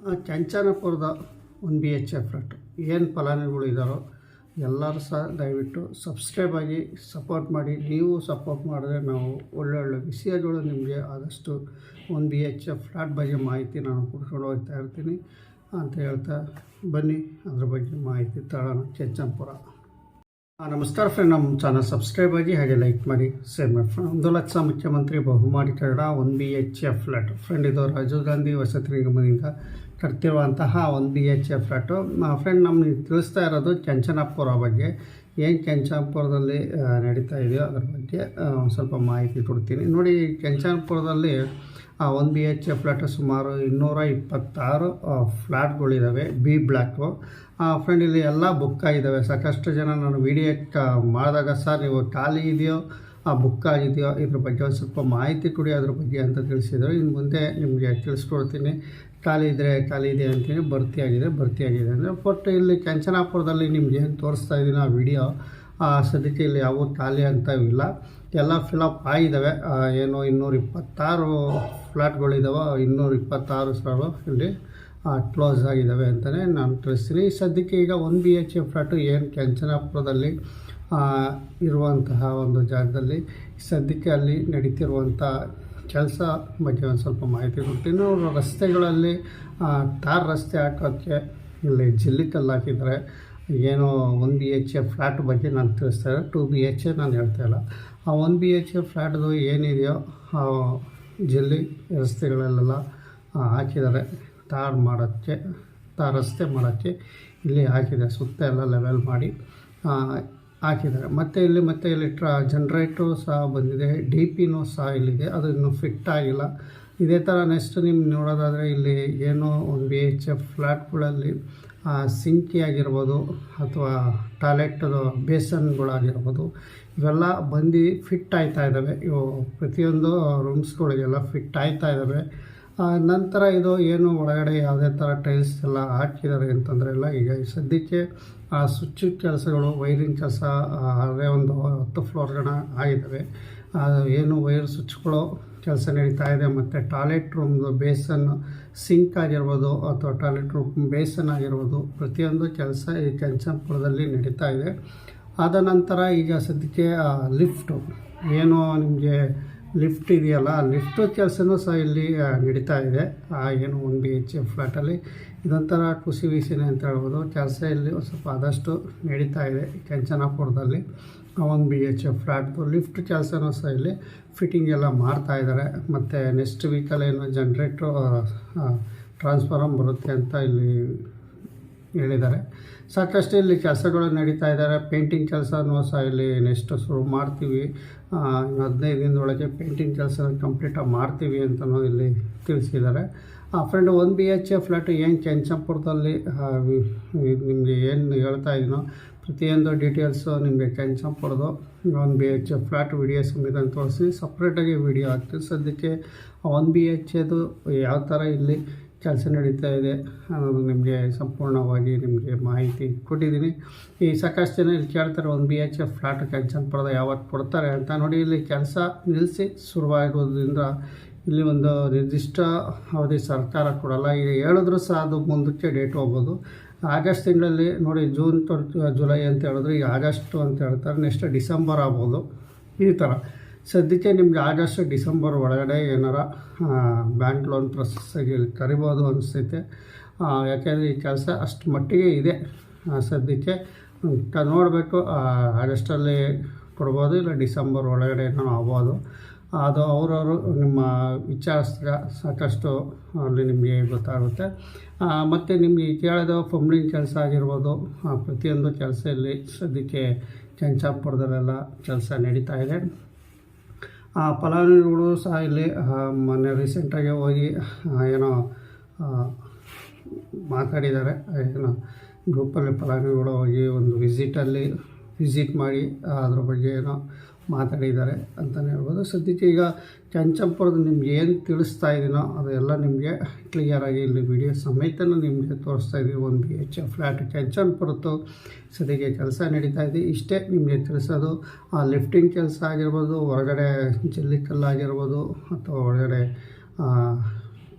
ಚಂಚನಪುರದ ಒಂದು B H F flat ಏನು ಫಲಾನುಭವಿಗಳು ಇದ್ದಾರೋ ಎಲ್ಲರೂ ಸಹ ದಯವಿಟ್ಟು ಸಬ್ಸ್ಕ್ರೈಬ್ ಆಗಿ ಸಪೋರ್ಟ್ ಮಾಡಿ. ನೀವು ಸಪೋರ್ಟ್ ಮಾಡಿದ್ರೆ ನಾವು ಒಳ್ಳೊಳ್ಳೆ ವಿಷಯಗಳು ನಿಮಗೆ ಆದಷ್ಟು ಒಂದು ಬಿ ಎಚ್ ಎಫ್ ಫ್ಲಾಟ್ ಬಗ್ಗೆ ಮಾಹಿತಿ ನಾನು ಕೊಡ್ಕೊಂಡು ಹೋಗ್ತಾ ಇರ್ತೀನಿ ಅಂತ ಹೇಳ್ತಾ ಬನ್ನಿ. ಅದ್ರ ಬಗ್ಗೆ ಮಾಹಿತಿ ತಗೊಳ್ಳೋಣ ಚಂಚನಪುರ. ನಮಸ್ಕಾರ ಫ್ರೆಂಡ್ ನಮ್ಮ ಚಾನಲ್ ಸಬ್ಸ್ಕ್ರೈಬ್ ಆಗಿ ಹಾಗೆ ಲೈಕ್ ಮಾಡಿ ಶೇರ್ ಮಾಡಿ. ಫ್ರೆಂಡ್ ಒಂದು ಲಕ್ಷ ಮುಖ್ಯಮಂತ್ರಿ ಬಹುಮಾಡಿ Kannada one B H F flat friend ಇದು ರಾಜೀವ್ ಗಾಂಧಿ ವಸತಿ ನಿಗಮದಿಂದ ಕಟ್ತಿರುವಂತಹ ಒಂದು B H F flat friend ನಮ್ಗೆ ತಿಳಿಸ್ತಾ ಇರೋದು ಕೆಂಚನಾಪುರ ಬಗ್ಗೆ. ಏನು ಕೆಂಚನಾಪುರದಲ್ಲಿ ನಡೀತಾ ಇದೆಯೋ ಅದ್ರ ಬಗ್ಗೆ ಸ್ವಲ್ಪ ಮಾಹಿತಿ ಕೊಡ್ತೀನಿ. ನೋಡಿ ಕೆಂಚನಾಪುರದಲ್ಲಿ ಒಂದು ಬಿ ಎಚ್ ಎಫ್ ಫ್ಲ್ಯಾಟು ಸುಮಾರು ಇನ್ನೂರ ಇಪ್ಪತ್ತಾರು ಫ್ಲ್ಯಾಟ್ಗಳಿದ್ದಾವೆ ಬಿ ಬ್ಲ್ಯಾಕು ಫ್ರೆಂಡ್ ಇಲ್ಲಿ ಎಲ್ಲ ಬುಕ್ ಆಗಿದ್ದಾವೆ ಸಾಕಷ್ಟು ಜನ ನಾನು ವಿಡಿಯೋ ಮಾಡಿದಾಗ, ಸರ್, ನೀವು ಖಾಲಿ ಇದೆಯೋ? ಆ ಬುಕ್ ಆಗಿದೆಯೋ, ಇದ್ರ ಬಗ್ಗೆ ಒಂದು ಸ್ವಲ್ಪ ಮಾಹಿತಿ ಕೊಡಿ, ಅದ್ರ ಬಗ್ಗೆ ಅಂತ ತಿಳಿಸಿದರು. ಇನ್ನು ಮುಂದೆ ನಿಮಗೆ ತಿಳಿಸ್ಕೊಡ್ತೀನಿ. ಖಾಲಿ ಇದ್ದರೆ ಖಾಲಿ ಇದೆ ಅಂತೇಳಿ ಭರ್ತಿ ಆಗಿದೆ ಭರ್ತಿ ಆಗಿದೆ ಅಂದರೆ ಬಟ್ ಇಲ್ಲಿ ಕೆಂಚನಾಪುರದಲ್ಲಿ ನಿಮ್ಗೆ ಏನು ತೋರಿಸ್ತಾ ಇದ್ದೀನಿ ಆ ವಿಡಿಯೋ ಸದ್ಯಕ್ಕೆ ಇಲ್ಲಿ ಯಾವ ಖಾಲಿ ಅಂತ ಇಲ್ಲ. ಎಲ್ಲ ಫಿಲಪ್ ಆಗಿದ್ದಾವೆ ಏನು ಇನ್ನೂರ ಇಪ್ಪತ್ತಾರು ಫ್ಲ್ಯಾಟ್ಗಳಿದ್ದಾವೆ ಇನ್ನೂರ ಇಪ್ಪತ್ತಾರು ಸಾವಿರ ಇಲ್ಲಿ ಕ್ಲೋಸ್ ಆಗಿದ್ದಾವೆ ಅಂತಲೇ ನಾನು ತಿಳಿಸ್ತೀನಿ. ಸದ್ಯಕ್ಕೆ ಈಗ ಒಂದು ಬಿ ಎಚ್ ಎ ಫ್ಲ್ಯಾಟು ಏನು ಕೆಂಚನಾಪುರದಲ್ಲಿ ಇರುವಂತಹ ಒಂದು ಜಾಗದಲ್ಲಿ ಸದ್ಯಕ್ಕೆ ಅಲ್ಲಿ ನಡೀತಿರುವಂಥ ಕೆಲಸ ಬಗ್ಗೆ ಒಂದು ಸ್ವಲ್ಪ ಮಾಹಿತಿ ಕೊಡ್ತೀನಿ. ರಸ್ತೆಗಳಲ್ಲಿ ಟಾರ್ ರಸ್ತೆ ಹಾಕೋಕ್ಕೆ ಇಲ್ಲಿ ಜಿಲ್ಲಿ ಕಲ್ಲು ಹಾಕಿದರೆ ಏನೋ one B H A flat ಬಗ್ಗೆ ನಾನು ತಿಳಿಸ್ತಾರೆ ಟು ಬಿ ಎಚ್ ಎ ನಾನು ಹೇಳ್ತಾ ಇಲ್ಲ. ಆ ಒನ್ ಬಿ ಎಚ್ ಎ ಫ್ಲ್ಯಾಟ್ದು ಏನಿದೆಯೋ, ಆ, ಜಲ್ಲಿ ರಸ್ತೆಗಳಲ್ಲೆಲ್ಲ ಹಾಕಿದ್ದಾರೆ. ತಾರ್ ಮಾಡೋಕ್ಕೆ, ತಾರ್ ರಸ್ತೆ ಮಾಡೋಕ್ಕೆ ಇಲ್ಲಿ ಹಾಕಿದೆ. ಸುತ್ತ ಎಲ್ಲ ಲೆವೆಲ್ ಮಾಡಿ ಹಾಕಿದ್ದಾರೆ. ಮತ್ತು ಇಲ್ಲಿ ಮತ್ತೆ ಇಲ್ಲಿ ಟ್ರಾ ಜನ್ರೇಟ್ರು ಸಹ ಬಂದಿದೆ. ಡಿ ಪಿನೂ ಸಹ ಇಲ್ಲಿದೆ. ಅದು ಇನ್ನೂ ಫಿಟ್ ಆಗಿಲ್ಲ. ಇದೇ ಥರ ನೆಕ್ಸ್ಟ್ ನಿಮ್ಗೆ ನೋಡೋದಾದರೆ ಇಲ್ಲಿ ಏನೋ ಒಂದು ಬಿ ಎಚ್ ಎಫ್ ಫ್ಲ್ಯಾಟ್ಗಳಲ್ಲಿ ಸಿಂಕಿ ಆಗಿರ್ಬೋದು ಅಥವಾ ಟಾಯ್ಲೆಟ್ದು ಬೇಸನ್ಗಳಾಗಿರ್ಬೋದು ಇವೆಲ್ಲ ಬಂದು ಫಿಟ್ ಆಯ್ತಾ ಇದ್ದಾವೆ. ಇವು ಪ್ರತಿಯೊಂದು ರೂಮ್ಸ್ಗಳಿಗೆಲ್ಲ ಫಿಟ್ ಆಯ್ತಾ ಇದ್ದಾವೆ. ನಂತರ ಇದು ಏನು ಒಳಗಡೆ ಯಾವುದೇ ಥರ ಟೈಲ್ಸ್ ಎಲ್ಲ ಹಾಕಿದ್ದಾರೆ ಅಂತಂದರೆ ಎಲ್ಲ ಈಗ ಸದ್ಯಕ್ಕೆ, ಆ, ಸ್ವಿಚ್ ಕೆಲಸಗಳು ವೈರಿಂಗ್ ಕೆಲಸ ಅದೇ ಒಂದು ಹತ್ತು ಫ್ಲೋರ್ಗಳ ಆಗಿದ್ದಾವೆ. ಏನು ವೈರ್ ಸ್ವಿಚ್ಗಳು ಕೆಲಸ ನಡೀತಾ ಇದೆ. ಮತ್ತು ಟಾಯ್ಲೆಟ್ ರೂಮ್ದು ಬೇಸನ್ ಸಿಂಕ್ ಆಗಿರ್ಬೋದು ಅಥವಾ ಟಾಯ್ಲೆಟ್ ರೂಮ್ ಬೇಸನ್ ಆಗಿರ್ಬೋದು ಪ್ರತಿಯೊಂದು ಕೆಲಸ ಈ ಕೆಂಚನಪುರದಲ್ಲಿ ನಡೀತಾ ಇದೆ. ಆದ ನಂತರ ಈಗ ಸದ್ಯಕ್ಕೆ ಲಿಫ್ಟು ಏನು ನಿಮಗೆ ಲಿಫ್ಟ್ ಇದೆಯಲ್ಲ ಲಿಫ್ಟ್ ಕೆಲಸನೂ ಸಹ ಇಲ್ಲಿ ನಡೀತಾ ಇದೆ. ಆ, ಏನು ಒನ್ ಬಿ ಎಚ್ ಎಫ್ ಫ್ಲ್ಯಾಟಲ್ಲಿ ಇದೊಂಥರ ಕುಸಿ ವಿಷಯನೇ ಅಂತ ಹೇಳ್ಬೋದು. ಕೆಲಸ ಇಲ್ಲಿ ಸ್ವಲ್ಪ ಆದಷ್ಟು ನಡೀತಾ ಇದೆ ಕೆಂಚನಾಪುರದಲ್ಲಿ. ಒನ್ ಬಿ ಎಚ್ ಎಫ್ ಫ್ಲ್ಯಾಟ್ದು ಲಿಫ್ಟ್ ಕೆಲಸನೂ ಸಹ ಇಲ್ಲಿ ಫಿಟ್ಟಿಂಗ್ ಎಲ್ಲ ಮಾಡ್ತಾ ಇದ್ದಾರೆ ಮತ್ತು ನೆಕ್ಸ್ಟ್ ವೀಕಲ್ಲಿ ಏನು ಜನ್ರೇಟ್ರು ಟ್ರಾನ್ಸ್ಫಾರಮ್ ಬರುತ್ತೆ ಅಂತ ಇಲ್ಲಿ ಹೇಳಿದ್ದಾರೆ. ಸಾಕಷ್ಟು ಇಲ್ಲಿ ಕೆಲಸಗಳು ನಡೀತಾ ಇದ್ದಾರೆ. ಪೇಂಟಿಂಗ್ ಕೆಲಸನೂ ಸಹ ಇಲ್ಲಿ ನೆಕ್ಸ್ಟ್ ಶುರು ಮಾಡ್ತೀವಿ. ಆ, ಹದಿನೈದು ದಿನದೊಳಗೆ ಪೇಂಟಿಂಗ್ ಕೆಲಸ ಕಂಪ್ಲೀಟಾಗಿ ಮಾಡ್ತೀವಿ ಅಂತಲೂ ಇಲ್ಲಿ ತಿಳಿಸಿದ್ದಾರೆ. Friend one B H A flat ಏನು ಕೆಂಚಂಪುರದಲ್ಲಿ ನಿಮಗೆ ಏನು ಹೇಳ್ತಾ ಇದ್ದೀನೋ ಪ್ರತಿಯೊಂದು ಡೀಟೇಲ್ಸು ನಿಮಗೆ ಕೆಂಚಂಪುರದು one B H A flat video ಸಮೇತ ತೋರಿಸಿ. ಸಪ್ರೇಟಾಗಿ ವಿಡಿಯೋ ಹಾಕ್ತೀವಿ. ಸದ್ಯಕ್ಕೆ ಒನ್ ಬಿ ಎಚ್ ಎದು ಯಾವ ಥರ ಇಲ್ಲಿ ಕೆಲಸ ನಡೀತಾ ಇದೆ. ನಿಮಗೆ ಸಂಪೂರ್ಣವಾಗಿ ನಿಮಗೆ ಮಾಹಿತಿ ಕೊಟ್ಟಿದ್ದೀನಿ. ಈ ಸಾಕಷ್ಟು ಜನ ಇಲ್ಲಿ ಕೇಳ್ತಾರೆ, ಒಂದು ಬಿ ಎಚ್ ಎಫ್ ಫ್ಲ್ಯಾಟ್ ಪಡೆದ ಯಾವತ್ತು ಕೊಡ್ತಾರೆ ಅಂತ. ನೋಡಿ, ಇಲ್ಲಿ ಕೆಲಸ ನಿಲ್ಲಿಸಿ ಶುರುವಾಗಿರೋದ್ರಿಂದ ಇಲ್ಲಿ ಒಂದು ನಿರ್ದಿಷ್ಟ ಅವಧಿ ಸರ್ಕಾರ ಕೊಡಲ್ಲ. ಈಗ ಹೇಳಿದ್ರು ಸಹ ಅದು ಮುಂದಕ್ಕೆ ಡೇಟ್ ಹೋಗ್ಬೋದು. ಆಗಸ್ಟ್ ತಿಂಗಳಲ್ಲಿ, ನೋಡಿ ಜೂನ್ ಜುಲೈ ಅಂತ ಹೇಳಿದ್ರೆ ಈಗ ಆಗಸ್ಟು ಅಂತ ಹೇಳ್ತಾರೆ. ನೆಕ್ಸ್ಟ್ ಡಿಸೆಂಬರ್ ಆಗ್ಬೋದು. ಈ ಥರ. ಸದ್ಯಕ್ಕೆ ನಿಮ್ಗೆ ಆಗಸ್ಟ್, ಡಿಸೆಂಬರ್ ಒಳಗಡೆ ಏನಾರ ಬ್ಯಾಂಕ್ ಲೋನ್ ಪ್ರೊಸೆಸ್ಸಾಗಿ ಕರಿಬೋದು ಅನಿಸ್ತೈತೆ ಯಾಕೆಂದರೆ ಈ ಕೆಲಸ ಅಷ್ಟು ಮಟ್ಟಿಗೆ ಇದೆ. ಸದ್ಯಕ್ಕೆ ನೋಡಬೇಕು. ಆಗಸ್ಟಲ್ಲಿ ಕೊಡ್ಬೋದು, ಇಲ್ಲ ಡಿಸೆಂಬರ್ ಒಳಗಡೆ ಏನೋ ಆಗ್ಬೋದು. ಅದು ಅವರವರು ನಿಮ್ಮ ವಿಚಾರಿಸಿದ ಸಾಕಷ್ಟು ಅಲ್ಲಿ ನಿಮಗೆ ಗೊತ್ತಾಗುತ್ತೆ. ಮತ್ತು ನಿಮಗೆ ಕೇಳಿದ ಫಂಬ್ಲಿಂಗ್ ಕೆಲಸ ಆಗಿರ್ಬೋದು. ಪ್ರತಿಯೊಂದು ಕೆಲಸ ಇಲ್ಲಿ ಸದ್ಯಕ್ಕೆ ಚಂಚಾಪುರದಲ್ಲೆಲ್ಲ ಕೆಲಸ ನಡೀತಾ ಇದೆ. ಫಲಾನುಭವಿಗಳು ಸಹ ಇಲ್ಲಿ ಆ, ಮೊನ್ನೆ ರೀಸೆಂಟಾಗಿ ಹೋಗಿ ಏನೋ ಮಾತಾಡಿದ್ದಾರೆ. ಏನೋ ಗ್ರೂಪಲ್ಲಿ ಫಲಾನುಭವಿಗಳು ಹೋಗಿ ಒಂದು ವಿಸಿಟಲ್ಲಿ ವಿಸಿಟ್ ಮಾಡಿ ಅದ್ರ ಬಗ್ಗೆ ಏನೋ ಮಾತಾಡಿದ್ದಾರೆ ಅಂತಲೇ ಹೇಳ್ಬೋದು. ಸದ್ಯಕ್ಕೆ ಈಗ ಚಂಚಂಪುರದ ನಿಮ್ಗೆ ಏನು ತಿಳಿಸ್ತಾ ಇದ್ದೀನೋ ಅದೆಲ್ಲ ನಿಮಗೆ ಕ್ಲಿಯರಾಗಿ ಇಲ್ಲಿ ವಿಡಿಯೋ ಸಮೇತನೂ ನಿಮಗೆ ತೋರಿಸ್ತಾ ಇದ್ದೀವಿ ಒಂದು ಬಿ ಎಚ್ ಫ್ಲ್ಯಾಟ್ ಚಂಚನ್ಪುರದ್ದು ಸದ್ಯಕ್ಕೆ ಕೆಲಸ ನಡೀತಾ ಇದೆ. ಇಷ್ಟೇ ನಿಮಗೆ ತಿಳಿಸೋದು, ಆ ಲಿಫ್ಟಿಂಗ್ ಕೆಲಸ ಆಗಿರ್ಬೋದು, ಹೊರಗಡೆ ಜಲ್ಲಿಕಲ್ಲು ಆಗಿರ್ಬೋದು, ಅಥವಾ ಒಳಗಡೆ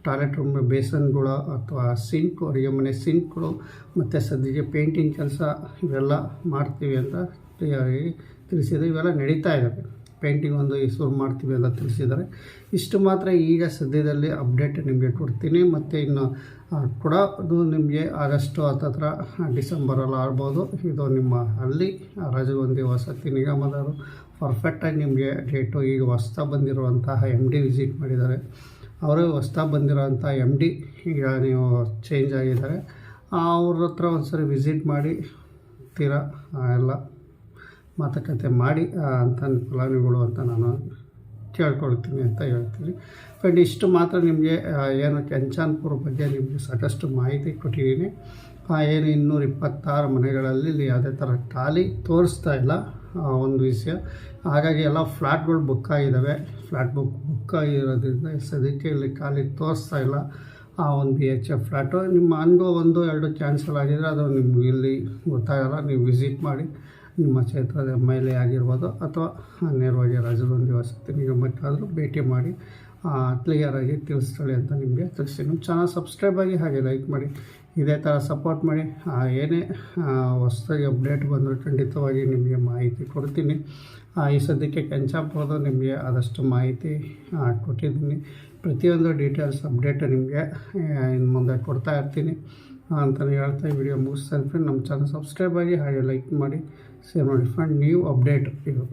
ಟಾಯ್ಲೆಟ್ ರೂಮ್ ಬೇಸನ್ಗಳು ಅಥವಾ ಸಿಂಕ್ ಅಡುಗೆ ಮನೆ ಸಿಂಕ್ಗಳು ಮತ್ತು ಸದ್ಯಕ್ಕೆ ಪೇಂಟಿಂಗ್ ಕೆಲಸ ಇವೆಲ್ಲ ಮಾಡ್ತೀವಿ ಅಂತ ಕ್ಲಿಯರಾಗಿ ತಿಳಿಸಿದೆ. ಇವೆಲ್ಲ ನಡೀತಾ ಇದ್ದಾವೆ ಪೇಂಟಿಂಗ್ ಒಂದು ಶುರು ಮಾಡ್ತೀವಿ ಅಂತ ತಿಳಿಸಿದ್ದಾರೆ. ಇಷ್ಟು ಮಾತ್ರ. ಈಗ ಸದ್ಯದಲ್ಲಿ ಅಪ್ಡೇಟ್ ನಿಮಗೆ ಕೊಡ್ತೀನಿ. ಮತ್ತು ಇನ್ನು ಕೂಡ ಅದು ನಿಮಗೆ ಆಗಸ್ಟು ಹತ್ತತ್ರ ಡಿಸೆಂಬರಲ್ಲಿ ಆಗ್ಬೋದು. ಇದು ನಿಮ್ಮ ಅಲ್ಲಿ ರಾಜಗೊಂದಿ ವಸತಿ ನಿಗಮದವರು. ಪರ್ಫೆಕ್ಟಾಗಿ ನಿಮಗೆ ಡೇಟು ಈಗ ಹೊಸ್ತಾ ಬಂದಿರುವಂತಹ ಎಂ ಡಿ ವಿಸಿಟ್ ಮಾಡಿದ್ದಾರೆ. ಅವರು ಹೊಸ್ತಾ ಬಂದಿರೋಂಥ ಎಂ ಡಿ ಈಗ ನೀವು ಚೇಂಜ್ ಆಗಿದ್ದಾರೆ. ಅವ್ರ ಹತ್ರ ಒಂದು ಸರಿ ವಿಸಿಟ್ ಮಾಡಿ ತೀರಾ ಎಲ್ಲ ಮಾತುಕತೆ ಮಾಡಿ ಅಂತ ಫಲಾನುಭವಿಗಳು ಅಂತ ನಾನು ಕೇಳ್ಕೊಳ್ತೀನಿ ಅಂತ ಹೇಳ್ತೀನಿ. ಫ್ರೆಂಡ್ ಇಷ್ಟು ಮಾತ್ರ ನಿಮಗೆ ಏನು ಕೆಂಚಾನ್ಪುರ ಬಗ್ಗೆ ನಿಮಗೆ ಸಾಕಷ್ಟು ಮಾಹಿತಿ ಕೊಟ್ಟಿದ್ದೀನಿ. ಏನು ಇನ್ನೂರ ಇಪ್ಪತ್ತಾರು ಮನೆಗಳಲ್ಲಿ ಇಲ್ಲಿ ಯಾವುದೇ ಥರ ಖಾಲಿ ತೋರಿಸ್ತಾ ಇಲ್ಲ ಒಂದು ವಿಷಯ. ಹಾಗಾಗಿ ಎಲ್ಲ ಫ್ಲ್ಯಾಟ್ಗಳು ಬುಕ್ ಆಗಿದ್ದಾವೆ. ಫ್ಲ್ಯಾಟ್ ಬುಕ್ ಬುಕ್ ಇರೋದ್ರಿಂದ ಸದ್ಯಕ್ಕೆ ಇಲ್ಲಿ ಖಾಲಿ ತೋರಿಸ್ತಾ ಇಲ್ಲ. ಆ ಒಂದು ಎಚ್ ಎಫ್ ಫ್ಲ್ಯಾಟು ನಿಮ್ಮ ಅಂದು ಒಂದು, ಎರಡು ಕ್ಯಾನ್ಸಲ್ ಆಗಿದರೆ ಅದು ನಿಮ್ಗೆ ಇಲ್ಲಿ ಗೊತ್ತಾಗಲ್ಲ, ನೀವು ವಿಸಿಟ್ ಮಾಡಿ ನಿಮ್ಮ ಕ್ಷೇತ್ರದ ಎಂ ಎಲ್ ಎ ಆಗಿರ್ಬೋದು ಅಥವಾ ನೇರವಾಗಿ ರಾಜಧೋನಿ ವಸತಿ ನಿಗಮಕ್ಕಾದರೂ ಭೇಟಿ ಮಾಡಿ ಕ್ಲಿಯರಾಗಿ ತಿಳಿಸ್ಕೊಳ್ಳಿ ಅಂತ ನಿಮಗೆ ತಿಳಿಸಿ ನಿಮ್ಮ ಚಾನಲ್ ಸಬ್ಸ್ಕ್ರೈಬ್ ಆಗಿ ಹಾಗೆ ಲೈಕ್ ಮಾಡಿ. ಇದೇ ಥರ ಸಪೋರ್ಟ್ ಮಾಡಿ. ಏನೇ ಹೊಸದಾಗಿ ಅಪ್ಡೇಟ್ ಬಂದರೂ ಖಂಡಿತವಾಗಿ ನಿಮಗೆ ಮಾಹಿತಿ ಕೊಡ್ತೀನಿ. ಈ ಸದ್ಯಕ್ಕೆ ಕೆಂಚಾಪುರದ ನಿಮಗೆ ಆದಷ್ಟು ಮಾಹಿತಿ ಕೊಟ್ಟಿದ್ದೀನಿ. ಪ್ರತಿಯೊಂದು ಡೀಟೇಲ್ಸ್ ಅಪ್ಡೇಟ್ ನಿಮಗೆ ಇನ್ನು ಮುಂದೆ ಕೊಡ್ತಾ ಇರ್ತೀನಿ. ಅಂತಲೇ ಹೇಳ್ತಾ ಈ ವಿಡಿಯೋ ಮುಗಿಸ್ತಾ ನಮ್ಮ ಚಾನಲ್ ಸಬ್ಸ್ಕ್ರೈಬ್ ಆಗಿ ಹಾಗೆ ಲೈಕ್ ಮಾಡಿ. ಶೇರ್ ಮಾಡಿ ಫ್ರೆಂಡ್ ನ್ಯೂ ಅಪ್ಡೇಟ್ ಇದು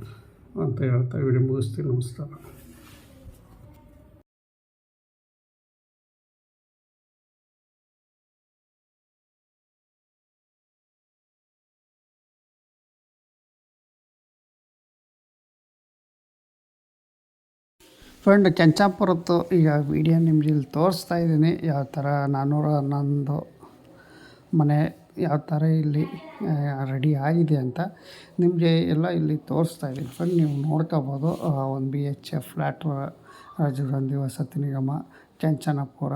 ಅಂತ ಹೇಳ್ತಾ ವಿಡಿಯೋ ಮುಗಿಸ್ತೀನಿ. ನಮಸ್ಕಾರ. ಫ್ರೆಂಡ್ ಕೆಂಚಾಪುರದ್ದು ಈಗ ವಿಡಿಯೋ ನಿಮ್ಗೆ ಇಲ್ಲಿ ತೋರಿಸ್ತಾ ಇದ್ದೀನಿ. ಯಾವ ಥರ ನಾನ್ನೂರ ಹನ್ನೊಂದು ಮನೆ ಯಾವ ಥರ ಇಲ್ಲಿ ರೆಡಿ ಆಗಿದೆ ಅಂತ ನಿಮಗೆ ಎಲ್ಲ ಇಲ್ಲಿ ತೋರಿಸ್ತಾ ಇದ್ದೀನಿ. ಫ್ರೆಂಡ್ ನೀವು ನೋಡ್ಕೋಬೋದು. ಒಂದು B H F flat Rajiv Gandhi ವಸತಿ ನಿಗಮ, ಕೆಂಚನಪುರ.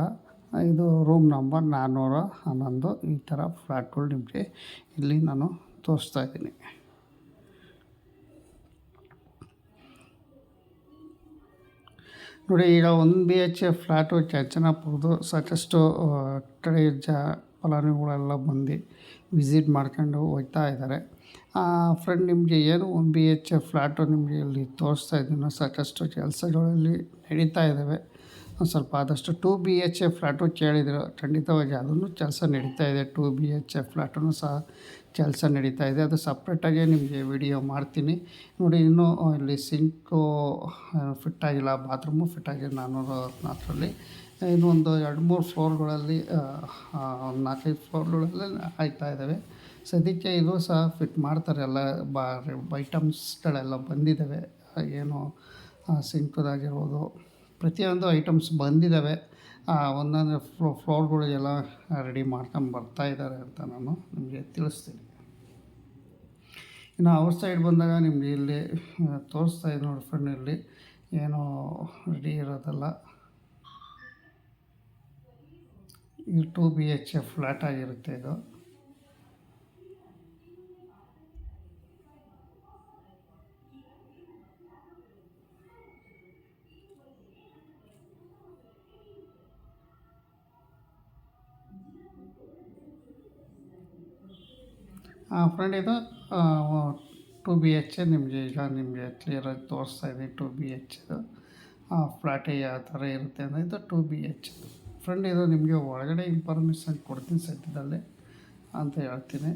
ಇದು ರೂಮ್ ನಂಬರ್ ನಾನ್ನೂರ ಹನ್ನೊಂದು. ಈ ಥರ ಫ್ಲ್ಯಾಟ್ಗಳು ನಿಮಗೆ ಇಲ್ಲಿ ನಾನು ತೋರಿಸ್ತಾ ಇದ್ದೀನಿ. ನೋಡಿ, ಈಗ ಒಂದು ಬಿ ಎಚ್ ಎ ಫ್ಲ್ಯಾಟು ಕೆಂಚನಾಪುರದು ಸಾಕಷ್ಟು ಕಡೆ ಜ ಫಲಾನುಭವಿಗಳೆಲ್ಲ ಬಂದು ವಿಸಿಟ್ ಮಾಡ್ಕೊಂಡು ಹೋಗ್ತಾ ಇದ್ದಾರೆ. ಫ್ರೆಂಡ್ ನಿಮಗೆ ಏನು ಒಂದು ಬಿ ಎಚ್ ಎ ಫ್ಲ್ಯಾಟು ನಿಮಗೆ ಇಲ್ಲಿ ತೋರಿಸ್ತಾ ಇದ್ದೀನಿ ಸಾಕಷ್ಟು ಕೆಲಸಗಳಲ್ಲಿ ನಡೀತಾ ಇದ್ದಾವೆ. ಒಂದು ಸ್ವಲ್ಪ ಆದಷ್ಟು two B H A flat ಕೇಳಿದ್ರು ಖಂಡಿತವಾಗಿ ಅದನ್ನು ಕೆಲಸ ನಡೀತಾ ಇದೆ. ಟೂ ಬಿ ಎಚ್ ಎ ಫ್ಲ್ಯಾಟನ್ನು ಸಹ ಕೆಲಸ ನಡೀತಾ ಇದೆ. ಅದು ಸಪ್ರೇಟಾಗೇ ನಿಮಗೆ ವಿಡಿಯೋ ಮಾಡ್ತೀನಿ. ನೋಡಿ, ಇನ್ನೂ ಇಲ್ಲಿ ಸಿಂಕು ಫಿಟ್ ಆಗಿಲ್ಲ ಬಾತ್ರೂಮು ಫಿಟ್ ಆಗಿಲ್ಲ ನಾನ್ನೂರ ಹದಿನಾಲ್ಕರಲ್ಲಿ ಇನ್ನೊಂದು ಎರಡು ಮೂರು ಫ್ಲೋರ್ಗಳಲ್ಲಿ ಒಂದು ನಾಲ್ಕೈದು ಫ್ಲೋರ್ಗಳಲ್ಲಿ ಆಯ್ತಾ ಇದ್ದಾವೆ ಸದ್ಯಕ್ಕೆ ಇದು ಸಹ ಫಿಟ್ ಮಾಡ್ತಾರೆ ಎಲ್ಲ ಬಾ ಐಟಮ್ಸ್ಗಳೆಲ್ಲ ಬಂದಿದ್ದಾವೆ ಏನು ಸಿಂಕದಾಗಿರ್ಬೋದು ಪ್ರತಿಯೊಂದು ಐಟಮ್ಸ್ ಬಂದಿದ್ದಾವೆ ಒಂದೊಂದು ಫ್ಲೋ, ಫ್ಲೋರ್ಗಳಿಗೆಲ್ಲ ರೆಡಿ ಮಾಡ್ಕೊಂಡು ಬರ್ತಾ ಇದ್ದಾರೆ ಅಂತ ನಾನು ನಿಮಗೆ ತಿಳಿಸ್ತೀನಿ. ಇನ್ನು ಅವ್ರ ಸೈಡ್ ಬಂದಾಗ ನಿಮಗೆ ಇಲ್ಲಿ ತೋರಿಸ್ತಾ ಇದ್ದೀನಿ ನೋಡಿ ಫ್ರೆಂಡ್ ಇಲ್ಲಿ. ಏನು ರೆಡಿ ಇರೋದಲ್ಲ. ಈ two B H F flat ಆಗಿರುತ್ತೆ ಇದು. ಫ್ರೆಂಡ್ ಇದು ಟು ಬಿ ಎಚ್ ನಿಮಗೆ ಈಗ ನಿಮಗೆ ಕ್ಲಿಯರಾಗಿ ತೋರಿಸ್ತಾ ಇದೆ. ಟು ಬಿ ಎಚ್ ಫ್ಲ್ಯಾಟೇ ಯಾವ ಥರ ಇರುತ್ತೆ ಅಂದರೆ ಇದು ಟು ಬಿ ಎಚ್ ಫ್ರೆಂಡ್ ಇದು ನಿಮಗೆ ಒಳಗಡೆ ಇನ್ಫಾರ್ಮೇಷನ್ ಕೊಡ್ತೀನಿ ಸದ್ಯದಲ್ಲೇ ಅಂತ ಹೇಳ್ತೀನಿ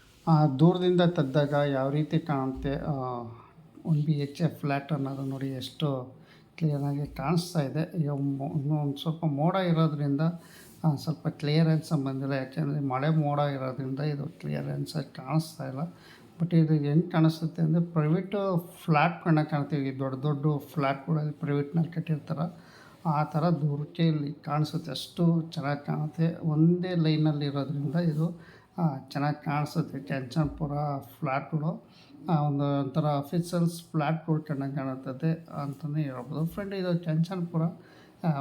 ಆ, ದೂರದಿಂದ ತೆಗ್ದಾಗ ಯಾವ ರೀತಿ ಕಾಣುತ್ತೆ? One B H F flat ಅನ್ನೋದು ನೋಡಿ ಎಷ್ಟು ಕ್ಲಿಯರಾಗಿ ಕಾಣಿಸ್ತಾ ಇದೆ. ಇನ್ನೂ ಒಂದು ಸ್ವಲ್ಪ ಮೋಡ ಇರೋದ್ರಿಂದ ಸ್ವಲ್ಪ ಕ್ಲಿಯರೆನ್ಸ್ ಬಂದಿಲ್ಲ. ಯಾಕೆಂದರೆ ಮಳೆ ಮೋಡ ಇರೋದ್ರಿಂದ ಇದು ಕ್ಲಿಯರೆನ್ಸ್ ಕಾಣಿಸ್ತಾ ಇಲ್ಲ. ಬಟ್ ಇದು ಹೆಂಗೆ ಕಾಣಿಸುತ್ತೆ ಅಂದರೆ ಪ್ರೈವೇಟು ಫ್ಲ್ಯಾಟ್ಗಳನ್ನ ಕಾಣ್ತೀವಿ. ದೊಡ್ಡ ದೊಡ್ಡ ಫ್ಲ್ಯಾಟ್ಗಳಲ್ಲಿ ಪ್ರೈವೇಟ್ನಲ್ಲಿ ಕಟ್ಟಿರ್ತಾರೆ. ಆ ಥರ ದೂರಕ್ಕೆ ಇಲ್ಲಿ ಕಾಣಿಸುತ್ತೆ. ಅಷ್ಟು ಚೆನ್ನಾಗಿ ಕಾಣುತ್ತೆ. ಒಂದೇ ಲೈನಲ್ಲಿ ಇರೋದ್ರಿಂದ ಇದು ಚೆನ್ನಾಗಿ ಕಾಣಿಸುತ್ತೆ. ಕೆಂಚನಪುರ ಫ್ಲ್ಯಾಟ್ಗಳು ಒಂದು ಒಂಥರ ಆಫೀಸಲ್ಸ್ ಫ್ಲ್ಯಾಟ್ಗಳು ಚೆನ್ನಾಗಿ ಕಾಣುತ್ತದೆ ಅಂತಲೇ ಹೇಳ್ಬೋದು. ಫ್ರೆಂಡ್ ಇದು Kenchanapura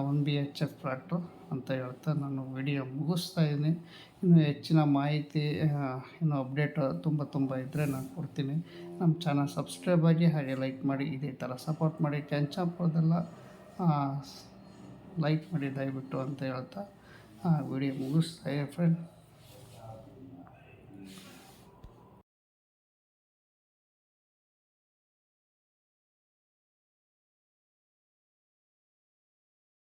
one B H F flat ಅಂತ ಹೇಳ್ತಾ ನಾನು ವಿಡಿಯೋ ಮುಗಿಸ್ತಾ ಇದ್ದೀನಿ. ಇನ್ನು ಹೆಚ್ಚಿನ ಮಾಹಿತಿ ಇನ್ನು ಅಪ್ಡೇಟ್ ತುಂಬ ತುಂಬ ಇದ್ದರೆ ನಾನು ಕೊಡ್ತೀನಿ. ನಮ್ಮ ಚಾನಲ್ ಸಬ್ಸ್ಕ್ರೈಬ್ ಆಗಿ ಹಾಗೆ ಲೈಕ್ ಮಾಡಿ, ಇದೇ ಥರ ಸಪೋರ್ಟ್ ಮಾಡಿ. ಕೆಂಚನಪುರದೆಲ್ಲ ಲೈಕ್ ಮಾಡಿ ದಯವಿಟ್ಟು ಅಂತ ಹೇಳ್ತಾ ವಿಡಿಯೋ ಮುಗಿಸ್ತಾ ಫ್ರೆಂಡ್